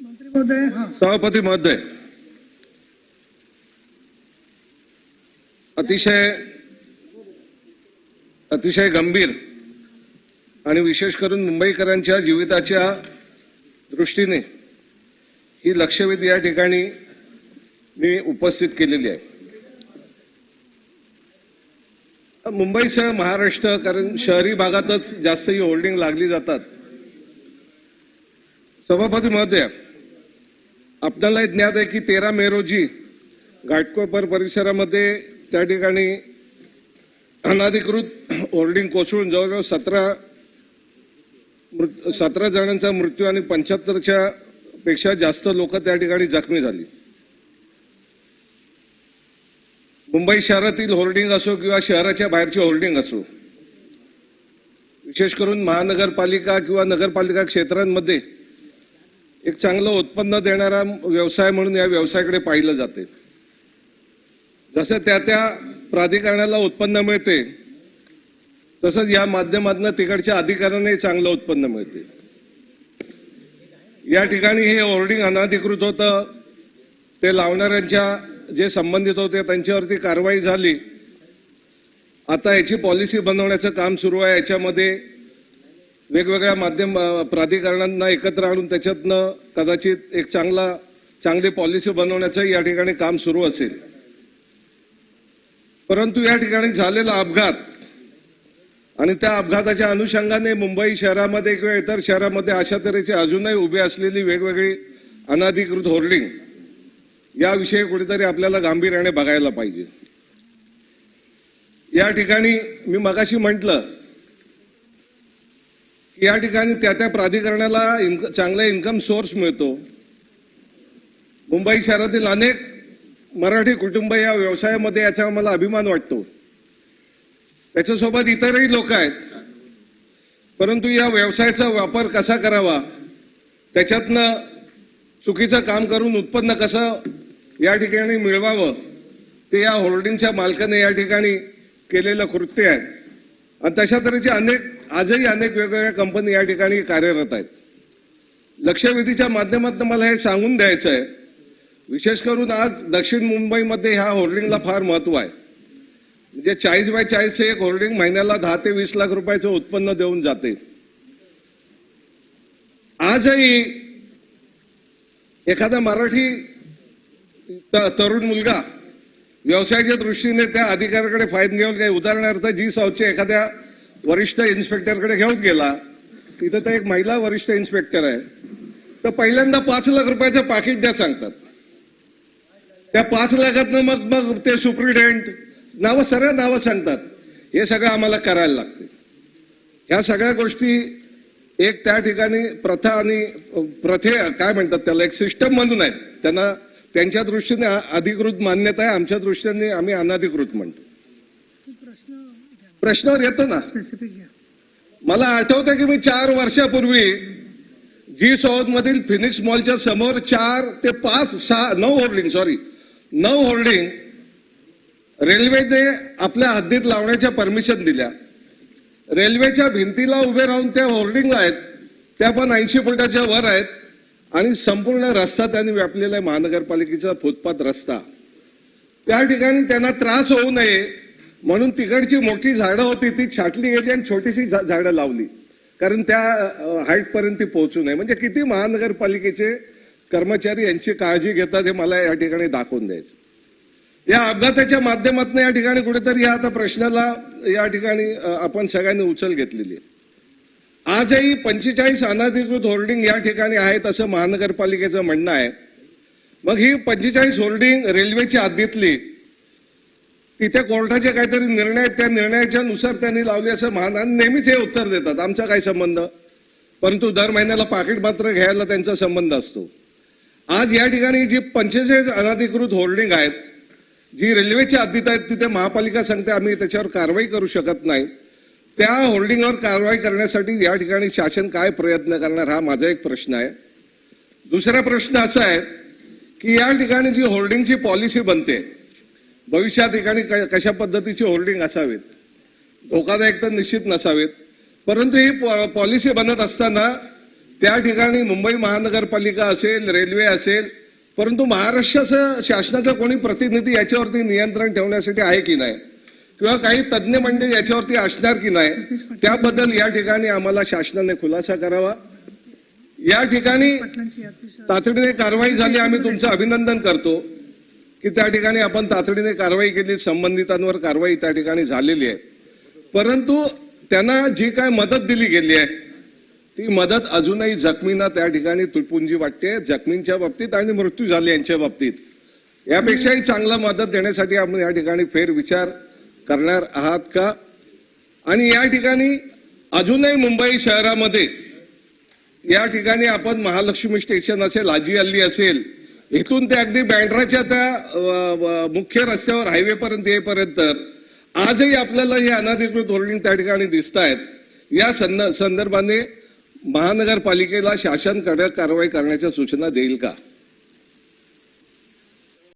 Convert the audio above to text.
सभापती महोदय अतिशय अतिशय गंभीर आणि विशेष करून मुंबईकरांच्या जीविताच्या दृष्टीने ही लक्षवेधी या ठिकाणी मी उपस्थित केलेली आहे. मुंबईसह महाराष्ट्र कारण शहरी भागातच जास्त ही होल्डिंग लागली जातात. सभापती महोदय आपल्याला ज्ञात आहे की तेरा मे रोजी घाटकोपर परिसरामध्ये त्या ठिकाणी अनाधिकृत होर्डिंग कोसळून जवळजवळ सतरा सतरा जणांचा मृत्यू आणि पंच्याहत्तरच्या पेक्षा जास्त लोक त्या ठिकाणी जखमी झाली. मुंबई शहरातील होर्डिंग असो किंवा शहराच्या बाहेरची होर्डिंग असो विशेष करून महानगरपालिका किंवा नगरपालिका क्षेत्रांमध्ये एक चांगलं उत्पन्न देणारा व्यवसाय म्हणून या व्यवसायाकडे पाहिलं जाते. जसं त्या त्या प्राधिकरणाला उत्पन्न मिळते तसंच या माध्यमातून तिकडच्या अधिकाऱ्यांनाही चांगलं उत्पन्न मिळते. या ठिकाणी हे होर्डिंग अनाधिकृत होतं. ते लावणाऱ्यांच्या जे संबंधित होते त्यांच्यावरती कारवाई झाली. आता याची पॉलिसी बनवण्याचं काम सुरू आहे. याच्यामध्ये वेगवेगळ्या माध्यम प्राधिकरणांना एकत्र आणून त्याच्यातनं कदाचित एक चांगला चांगली पॉलिसी बनवण्याचं या ठिकाणी काम सुरू असेल. परंतु या ठिकाणी झालेला अपघात आणि त्या अपघाताच्या अनुषंगाने मुंबई शहरामध्ये किंवा इतर शहरामध्ये अशा तऱ्हेची अजूनही उभी असलेली वेगवेगळी अनाधिकृत होर्डिंग याविषयी कुठेतरी आपल्याला गांभीर्याने बघायला पाहिजे. या ठिकाणी मी मगाशी म्हटलं या ठिकाणी त्या त्या प्राधिकरणाला इन्क चांगला इन्कम सोर्स मिळतो. मुंबई शहरातील अनेक मराठी कुटुंब या व्यवसायामध्ये याचा मला अभिमान वाटतो. त्याच्यासोबत इतरही लोक आहेत. परंतु या व्यवसायाचा वापर कसा करावा? त्याच्यातनं चुकीचं काम करून उत्पन्न कसं या ठिकाणी मिळवावं? ते या होल्डिंगच्या मालकाने या ठिकाणी केलेलं कृत्य आहे. आणि तशा तऱ्हेचे अनेक आजही अनेक वेगवेगळ्या कंपनी या ठिकाणी कार्यरत आहेत. लक्षवेधीच्या माध्यमातून मला हे सांगून द्यायचं आहे विशेष करून आज दक्षिण मुंबईमध्ये ह्या होर्डिंगला फार महत्त्व आहे. म्हणजे चाळीस बाय चाळीस एक होर्डिंग महिन्याला दहा ते वीस लाख रुपयाचं उत्पन्न देऊन जाते. आजही एखादा मराठी तरुण मुलगा व्यवसायाच्या दृष्टीने त्या अधिकाऱ्याकडे फाईन घेऊन काही उदाहरणार्थ जी साऊथच्या एखाद्या वरिष्ठ इन्स्पेक्टरकडे घेऊन गेला तिथं तर एक महिला वरिष्ठ इन्स्पेक्टर आहे. तर पहिल्यांदा पाच लाख रुपयाचं पाकिट द्या सांगतात. त्या पाच लाखातनं मग मग ते सुप्रिटेंडेंट नावं सरळ नावं सांगतात. हे सगळं आम्हाला करायला लागते. ह्या सगळ्या गोष्टी एक त्या ठिकाणी प्रथा आणि प्रथे काय म्हणतात त्याला एक सिस्टम म्हणून आहेत. त्यांना त्यांच्या दृष्टीने अधिकृत मान्यता आहे आमच्या दृष्टीने आम्ही अनधिकृत म्हणतो. प्रश्नावर येतो ना. मला आठवतं की मी चार वर्षापूर्वी जी सौद मधील फिनिक्स मॉलच्या समोर चार ते पाच सहा नऊ होल्डिंग सॉरी नऊ होल्डिंग रेल्वेने आपल्या हद्दीत लावण्याच्या परमिशन दिल्या. रेल्वेच्या भिंतीला उभे राहून त्या होल्डिंग आहेत त्या पण ऐंशी फुटाच्या वर आहेत. आणि संपूर्ण रस्ता त्यांनी व्यापलेला आहे महानगरपालिकेचा फुटपाथ रस्ता. त्या ठिकाणी त्यांना त्रास होऊ नये म्हणून तिकडची मोठी झाडं होती ती छाटली गेली आणि छोटीशी झा- झाडं लावली. कारण त्या हाईटपर्यंत ती पोहोचू नये. म्हणजे किती महानगरपालिकेचे कर्मचारी यांची काळजी घेतात हे मला या ठिकाणी दाखवून द्यायचं. या अपघाताच्या माध्यमातून या ठिकाणी कुठेतरी या आता प्रश्नाला या ठिकाणी आपण सगळ्यांनी उचल घेतलेली आहे. आजही पंचेचाळीस अनाधिकृत होर्डिंग या ठिकाणी आहेत असं महानगरपालिकेचं म्हणणं आहे. मग ही पंचेचाळीस होर्डिंग रेल्वेची हद्दीतली तिथे कोर्टाचे काहीतरी निर्णय आहेत, त्या निर्णयाच्या नुसार त्यांनी लावली असं महान नेहमीच हे उत्तर देतात. आमचा काय संबंध परंतु दर महिन्याला पाकिट मात्र घ्यायला त्यांचा संबंध असतो. आज या ठिकाणी जी पंचेचाळीस अनाधिकृत होर्डिंग आहेत जी रेल्वेच्या हद्दीत आहेत तिथे महापालिका सांगते आम्ही त्याच्यावर कारवाई करू शकत नाही. त्या होल्डिंगवर कारवाई करण्यासाठी या ठिकाणी शासन काय प्रयत्न करणार हा माझा एक प्रश्न आहे. दुसरा प्रश्न असा आहे की या ठिकाणी जी होल्डिंगची पॉलिसी बनते भविष्यात ठिकाणी क- कशा पद्धतीची होल्डिंग असावीत धोकादायक तर निश्चित नसावेत परंतु ही पॉ- पॉलिसी बनत असताना त्या ठिकाणी मुंबई महानगरपालिका असेल रेल्वे असेल परंतु महाराष्ट्राचं शासनाचं कोणी प्रतिनिधी याच्यावरती नियंत्रण ठेवण्यासाठी आहे की नाही? किंवा काही तज्ज्ञ मंडळी याच्यावरती असणार की नाही त्याबद्दल या ठिकाणी आम्हाला शासनाने खुलासा करावा. या ठिकाणी तातडीने कारवाई झाली आम्ही तुमचं अभिनंदन करतो की त्या ठिकाणी आपण तातडीने कारवाई केली संबंधितांवर कारवाई त्या ठिकाणी झालेली आहे. परंतु त्यांना जी काय मदत दिली गेली आहे ती मदत अजूनही जखमींना त्या ठिकाणी तुटपुंजी वाटते जखमींच्या बाबतीत आणि मृत्यू झाले यांच्या बाबतीत. यापेक्षाही चांगला मदत देण्यासाठी आपण या ठिकाणी फेरविचार करणार आहात का? आणि या ठिकाणी अजूनही मुंबई शहरामध्ये या ठिकाणी आपण महालक्ष्मी स्टेशन असेल आजी अल्ली असेल इथून ते अगदी बँड्राच्या त्या मुख्य रस्त्यावर हायवेपर्यंत येईपर्यंत आजही आपल्याला हे अनाधिकृत होर्डिंग त्या ठिकाणी दिसत आहेत या संदर्भाने महानगरपालिकेला शासन कडक कारवाई करण्याच्या सूचना देईल का?